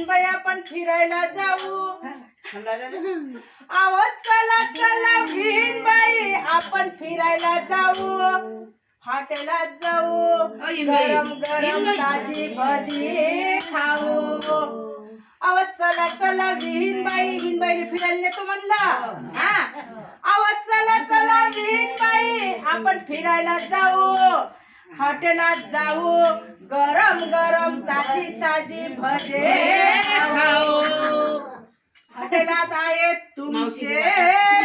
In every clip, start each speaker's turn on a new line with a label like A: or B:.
A: विनबाई आपण फिरायला जाऊ. आहो चला चला विनबाई आपण फिरायला जाऊ. हॉटेलात जाऊ. गरम गरम ताजी भजी खाऊ. अहो चला चला विहीनबाई विहीनबाईने फिरायला नेतो म्हणलं. हा. अहो चला चला विहीनबाई आपण फिरायला जाऊ. हॉटेलात जाऊ. गरम गरम ताजी ताजी भजे खाऊ हॉटेलात आहेत तुमचे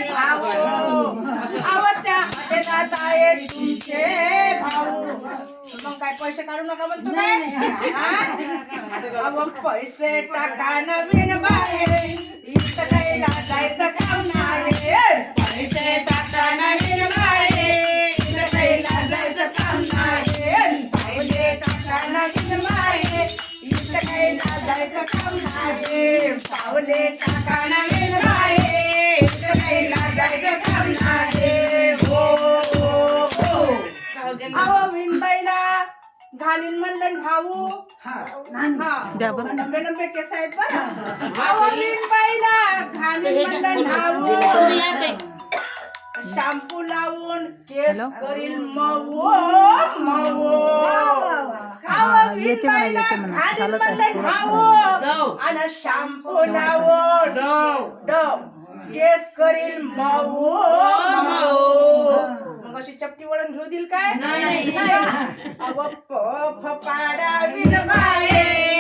A: भाऊ. अहो त्या हॉटेलात आहेत तुमचे भाऊ. मग काय पैसे काढू नका म्हणतो काय पैसे टाका नवीन बाहेर. पावले हो हो हो अहो घालीन म्हणलं भाऊ. हा लंबे लंबे केस आहेत बरं. अहो घालीन म्हणलं भाऊ. शॅम्पू लावून केस करील मऊ. अहो विनबाईला घालीन म्हणलं भाऊ आणि शॅम्पू लावून. डव केस करील मऊ. मऊ. मग अशी चपटी वळण घेऊ देईल काय? नाही अव पफ पाडा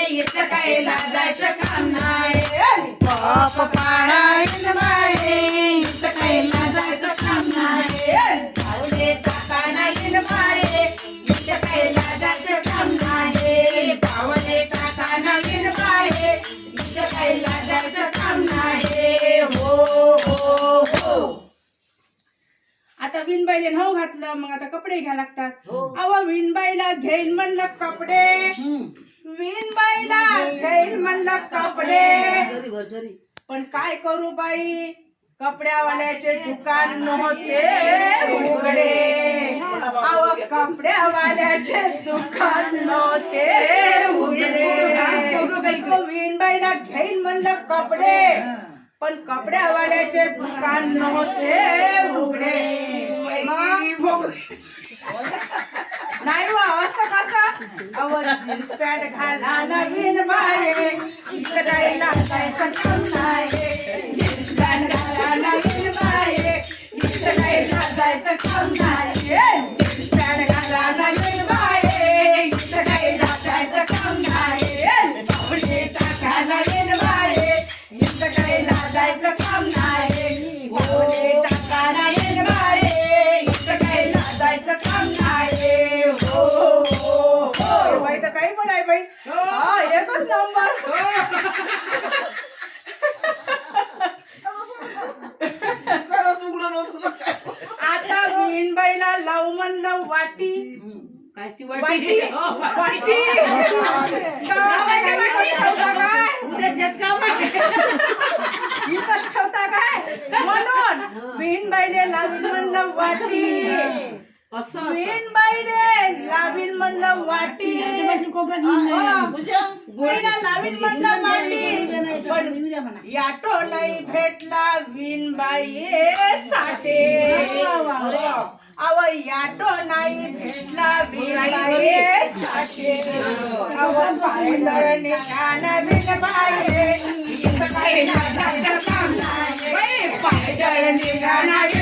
A: इथं काय लाजायचं काम नाही. पफ पाडा विनबाई विणबाईला नाव घातलं मग आता कपडे घ्या लागतात. अव विणबाईला घेईन म्हणलं कपडे. विणबाईला घेईन म्हणलं कपडे. पण काय करू बाई? कपड्यावाल्याचे दुकान नव्हते उघडे. अव कपड्यावाल्याचे दुकान नव्हते उघडे. विणबाईला घेईन म्हणलं कपडे. पण कपड्यावाल्याचे दुकान नव्हते उघडे. मग नाही वा असं कसं? अव जीन्स पॅन्ट घाला नवीन बाये इकडे जायला जायचं काम नाही. जीन्स पॅन्ट घाला नवीन बाये जायचं काम नाही. आता मीनबाईला लावू म्हणलं वाटी. वाटी? वाटी. गावाला इथंच ठेवता काय? म्हणून मीनबाईले लावीन म्हणलं वाटी. मीनबाईले लावीन म्हणलं वाटी. गोळीला लावीन म्हणलं वाटी. पण याटो नाही भेटला विनबाई साठे. अव याटो नाही भेटला विनबाई साठे. अव इथं काही लाजायचं काम नाही बाई, निघाना विनबाई